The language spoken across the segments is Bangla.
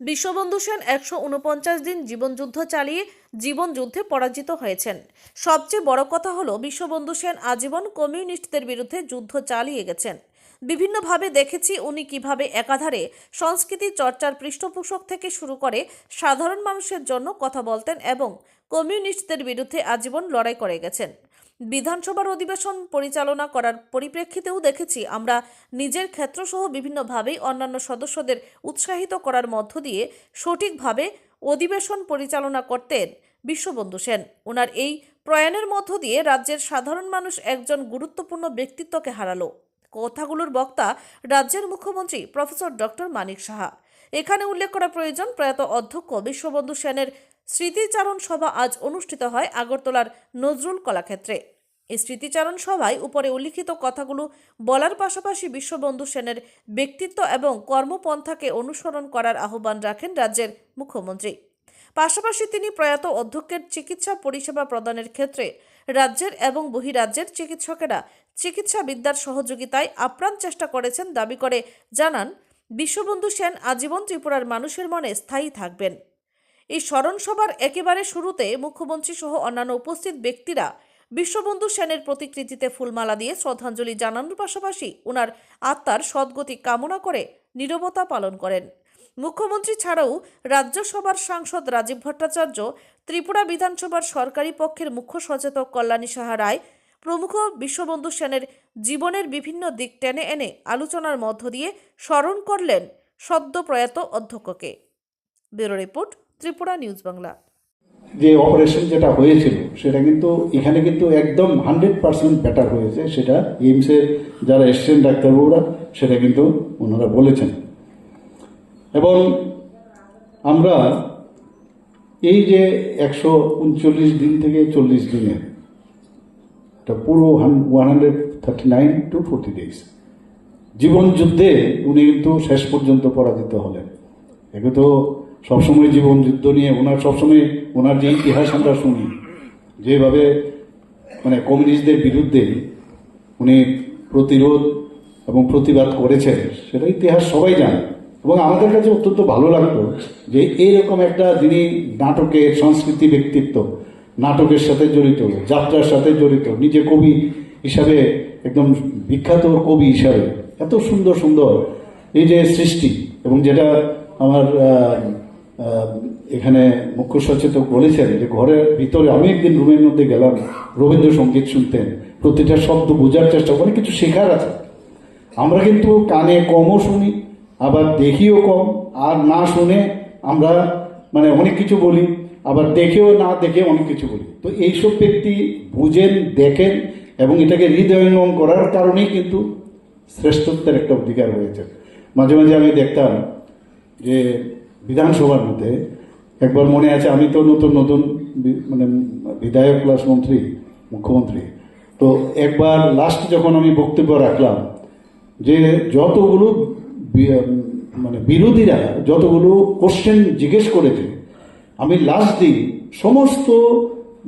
বিশ্ববন্ধু সেন একশো উনপঞ্চাশ দিন জীবনযুদ্ধ চালিয়ে জীবনযুদ্ধে পরাজিত হয়েছেন। সবচেয়ে বড় কথা হলো, বিশ্ববন্ধু সেন আজীবন কমিউনিস্টদের বিরুদ্ধে যুদ্ধ চালিয়ে গেছেন। বিভিন্নভাবে দেখেছি উনি কীভাবে একাধারে সংস্কৃতি চর্চার পৃষ্ঠপোষক থেকে শুরু করে সাধারণ মানুষের জন্য কথা বলতেন এবং কমিউনিস্টদের বিরুদ্ধে আজীবন লড়াই করে গেছেন। বিধানসভার অধিবেশন পরিচালনা করার পরিপ্রেক্ষিতেও দেখেছি, আমরা নিজের ক্ষেত্রসহ বিভিন্নভাবেই অন্যান্য সদস্যদের উৎসাহিত করার মধ্য দিয়ে সঠিকভাবে অধিবেশন পরিচালনা করতেন বিশ্ববন্ধু সেন। ওনার এই প্রয়াণের মধ্য দিয়ে রাজ্যের সাধারণ মানুষ একজন গুরুত্বপূর্ণ ব্যক্তিত্বকে হারালো। কথাগুলোর বক্তা রাজ্যের মুখ্যমন্ত্রী প্রফেসর ডক্টর মানিক সাহা। এখানে উল্লেখ করা প্রয়োজন, প্রয়াত অধ্যক্ষ বিশ্ববন্ধু সেনের স্মৃতিচারণ সভা আজ অনুষ্ঠিত হয় আগরতলার নজরুল কলাক্ষেত্রে। এই স্মৃতিচারণ সভায় উপরে উল্লিখিত কথাগুলো বলার পাশাপাশি বিশ্ববন্ধু সেনের ব্যক্তিত্ব এবং কর্মপন্থাকে অনুসরণ করার আহ্বান রাখেন রাজ্যের মুখ্যমন্ত্রী। পাশাপাশি তিনি প্রয়াত অধ্যক্ষের চিকিৎসা পরিষেবা প্রদানের ক্ষেত্রে রাজ্যের এবং বহিরাজ্যের চিকিৎসকেরা চিকিৎসা বিদ্যার সহযোগিতায় আপ্রাণ চেষ্টা করেছেন দাবি করে জানান, বিশ্ববন্ধু সেন আজীবন ত্রিপুরার মানুষের মনে স্থায়ী থাকবেন। এই স্মরণ সভার একেবারে শুরুতে মুখ্যমন্ত্রী সহ অন্যান্য উপস্থিত ব্যক্তিরা বিশ্ববন্ধু সেনের প্রতিকৃতিতে ফুলমালা দিয়ে শ্রদ্ধাঞ্জলি জানানোর পাশাপাশি ওনার আত্মার সদ্গতি কামনা করে নীরবতা পালন করেন। মুখ্যমন্ত্রী ছাড়াও রাজ্যসভার সাংসদ রাজীব ভট্টাচার্য, ত্রিপুরা বিধানসভার সরকারি পক্ষের মুখ্য সচেতক কল্যাণী সাহা রায়, প্রমুখ বিশ্ববন্ধু সেনের জীবনের বিভিন্ন দিক টেনে এনে আলোচনার মধ্য দিয়ে স্মরণ করলেন সদ্য প্রয়াত অধ্যক্ষকে। Bureau report Tripura news Bangla. যে অপারেশন যেটা হয়েছিল, সেটা কিন্তু এখানে কিন্তু একদম হান্ড্রেড পার্সেন্ট বেটার হয়েছে। সেটা এইমসের যারা এসছেন ডাক্তারবাবুরা, সেটা কিন্তু ওনারা বলেছেন। এবং আমরা এই যে একশো উনচল্লিশ দিন থেকে চল্লিশ দিনে, এটা পুরো one hundred thirty nine to forty days জীবন যুদ্ধে উনি কিন্তু শেষ পর্যন্ত পরাজিত হলেন। একে তো সবসময় জীবন যুদ্ধ নিয়ে, ওনার সবসময়, ওনার যে ইতিহাস আমরা শুনি, যেভাবে মানে কমিউনিস্টদের বিরুদ্ধে উনি প্রতিরোধ এবং প্রতিবাদ করেছেন, সেটা ইতিহাস সবাই জানে। এবং আমাদের কাছে অত্যন্ত ভালো লাগতো যে এইরকম একটা যিনি নাটকের সংস্কৃতি ব্যক্তিত্ব, নাটকের সাথে জড়িত, যাত্রার সাথে জড়িত, নিজে কবি হিসাবে, একদম বিখ্যাত কবি হিসাবে, এত সুন্দর সুন্দর এই যে সৃষ্টি এবং যেটা আমার এখানে মুখ্য সচেতক বলেছেন যে ঘরের ভিতরে আমি একদিন রুমের মধ্যে গেলাম, রবীন্দ্রসঙ্গীত শুনতেন, প্রতিটা শব্দ বোঝার চেষ্টা অনেক কিছু শেখার আছে। আমরা কিন্তু কানে কমও শুনি, আবার দেখিও কম, আর না শুনে আমরা মানে অনেক কিছু বলি, আবার দেখেও না দেখে অনেক কিছু বলি। তো এইসব ব্যক্তি বুঝেন, দেখেন, এবং এটাকে হৃদয়ঙ্গম করার কারণেই কিন্তু শ্রেষ্ঠত্বের একটা অধিকার হয়েছে। মাঝে মাঝে আমি দেখতাম যে বিধানসভার মধ্যে একবার মনে আছে, আমি তো নতুন নতুন মানে বিধায়ক প্লাস মন্ত্রী, মুখ্যমন্ত্রী। তো একবার লাস্ট যখন আমি বক্তব্য রাখলাম যে যতগুলো মানে বিরোধীরা যতগুলো কোশ্চেন জিজ্ঞেস করেছে, আমি লাস্ট দিন সমস্ত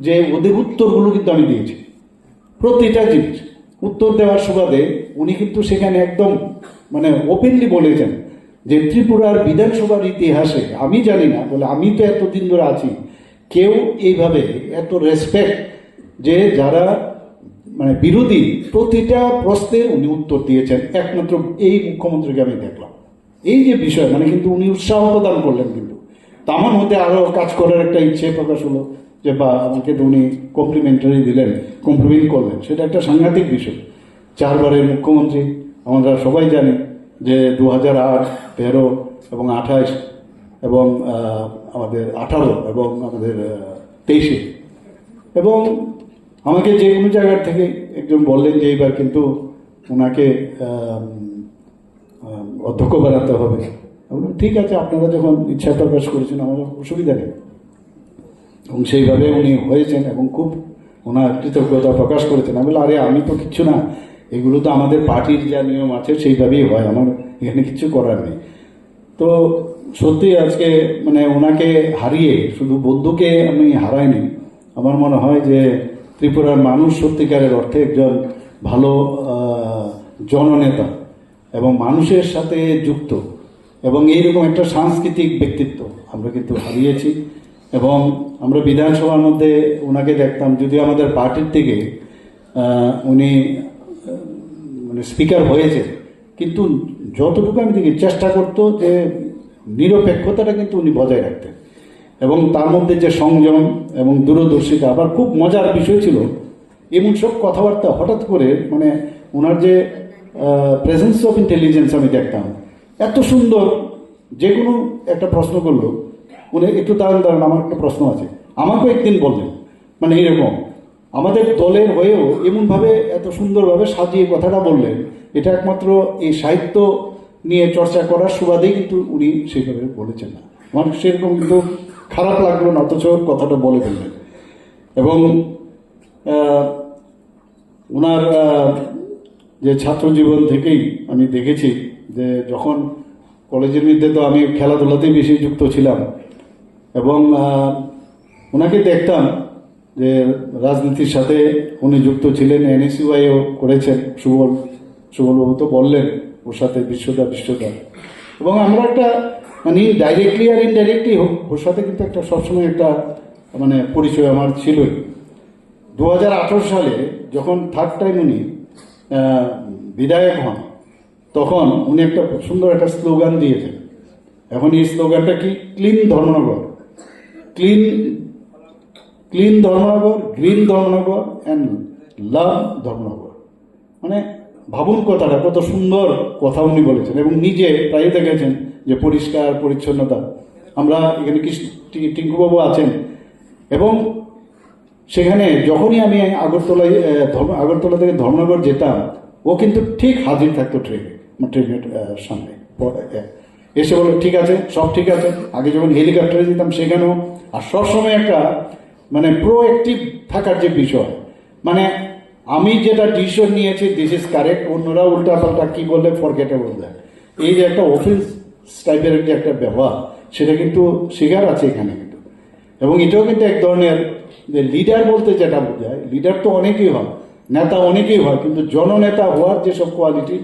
যে ওদের উত্তরগুলো কিন্তু আমি দিয়েছি, প্রতিটা জিনিস। উত্তর দেওয়ার সুবাদে উনি কিন্তু সেখানে একদম মানে ওপেনলি বলেছেন। যে ত্রিপুরার বিধানসভার ইতিহাসে, আমি জানি না, বলে আমি তো এতদিন ধরে আছি, কেউ এইভাবে এত রেসপেক্ট যে যারা মানে বিরোধী প্রতিটা প্রশ্নের উনি উত্তর দিয়েছেন, একমাত্র এই মুখ্যমন্ত্রীকে আমি দেখলাম। এই যে বিষয় মানে কিন্তু উনি উৎসাহ প্রদান করলেন কিন্তু। তা হতে আরও কাজ করার একটা ইচ্ছে প্রকাশ হলো যে, বা আমাকে তো উনি কমপ্লিমেন্টারি দিলেন কমপ্লিমেন্ট করলেন। সেটা একটা সাংঘাতিক বিষয়। চারবারের মুখ্যমন্ত্রী, আমরা সবাই জানি যে দু হাজার আট তেরো এবং আঠাশ এবং আমাদের আঠারো এবং আমাদের তেইশে। এবং আমাকে যে কোনো জায়গার থেকে একজন বললেন যে এইবার কিন্তু ওনাকে অধ্যক্ষ বানাতে হবে। ঠিক আছে আপনারা যখন ইচ্ছা প্রকাশ করেছেন আমার অসুবিধা নেই। এবং সেইভাবে উনি হয়েছেন এবং খুব ওনার কৃতজ্ঞতা প্রকাশ করেছেন। আমি বললাম, আরে আমি তো কিচ্ছু না। এগুলো তো আমাদের পার্টির যা নিয়ম আছে, সেইভাবেই হয়। আমার এখানে কিছু করার নেই। তো সত্যি আজকে মানে ওনাকে হারিয়ে, শুধু বন্ধুকে আমি হারাইনি। আমার মনে হয় যে ত্রিপুরার মানুষ সত্যিকারের অর্থে একজন ভালো জননেতা এবং মানুষের সাথে যুক্ত এবং এইরকম একটা সাংস্কৃতিক ব্যক্তিত্ব আমরা কিন্তু হারিয়েছি এবং আমরা বিধানসভার মধ্যে ওনাকে দেখতাম। যদি আমাদের পার্টির থেকে উনি মানে স্পিকার হয়েছে। কিন্তু যতটুকু আমি দেখি, চেষ্টা করত যে নিরপেক্ষতাটা কিন্তু উনি বজায় রাখতেন। এবং তার মধ্যে যে সংযম এবং দূরদর্শিতা, আবার খুব মজার বিষয় ছিল, এমন সব কথাবার্তা হঠাৎ করে মানে ওনার যে প্রেজেন্স অফ ইন্টেলিজেন্স আমি দেখতাম, এত সুন্দর, যে কোনো একটা প্রশ্ন করল, উনি একটু দাঁড়ান দাঁড়ান আমার একটা প্রশ্ন আছে। আমাকেও একদিন বললেন মানে এইরকম আমাদের দলের হয়েও এমনভাবে এত সুন্দরভাবে সাজিয়ে কথাটা বললেন। এটা একমাত্র এই সাহিত্য নিয়ে চর্চা করার সুবাদেই কিন্তু উনি সেইভাবে বলেছেন না। আমার সেরকম কিন্তু খারাপ লাগল না, অথচ কথাটা বলে ফেললেন। এবং ওনার যে ছাত্র জীবন থেকেই আমি দেখেছি যে যখন কলেজের মধ্যে তো আমি খেলাধুলাতেই বেশি যুক্ত ছিলাম এবং ওনাকে দেখতাম যে রাজনীতির সাথে উনি যুক্ত ছিলেন, এনএসইউআইও করেছেন, সুবল, সুবলবাবু তো বললেন ওর সাথে বিশ্বদা বিশ্বদা। এবং আমরা একটা মানে ডাইরেক্টলি আর ইনডাইরেক্টলি হোক, ওর সাথে কিন্তু একটা সবসময় একটা মানে পরিচয় আমার ছিলই। দু হাজার আঠারো সালে যখন থার্ড টাইম উনি বিধায়ক হন, তখন উনি একটা সুন্দর একটা স্লোগান দিয়েছেন। এখন এই স্লোগানটা কি? Clean Dharmanagar. Clean clean Dharmanagar green Dharmanagar and love Dharmanagar মানে ভাবুন কথাটা, কত সুন্দর কথা উনি বলেছেন এবং নিজে প্রায় দেখেছেন যে পরিষ্কার, পরিচ্ছন্নতা। আমরা এখানে টিঙ্কুবাবু আছেন। এবং সেখানে যখনই আমি আগরতলায় আগরতলা থেকে ধর্মনগর যেতাম, ও কিন্তু ঠিক হাজির থাকতো ট্রেনে আমার ট্রেনের সামনে। এসে বলে ঠিক আছে, সব ঠিক আছে। আগে যখন হেলিকপ্টারে যেতাম সেখানেও। আর সবসময় একটা মানে প্রোঅ্যাক্টিভ থাকার যে বিষয় মানে আমি যেটা ডিসিশন নিয়েছি দিস ইজ কারেক্ট অন্যরা উল্টা পাল্টা কি বললে ফরগেটেবল দেয় এই যে একটা অফিস টাইপের যে একটা ব্যবহার, সেটা কিন্তু শিকার আছে এখানে কিন্তু। এবং এটাও কিন্তু এক ধরনের যে লিডার বলতে যেটা বোঝায় লিডার তো অনেকেই হয়, নেতা অনেকেই হয়, কিন্তু জননেতা হওয়ার যেসব কোয়ালিটি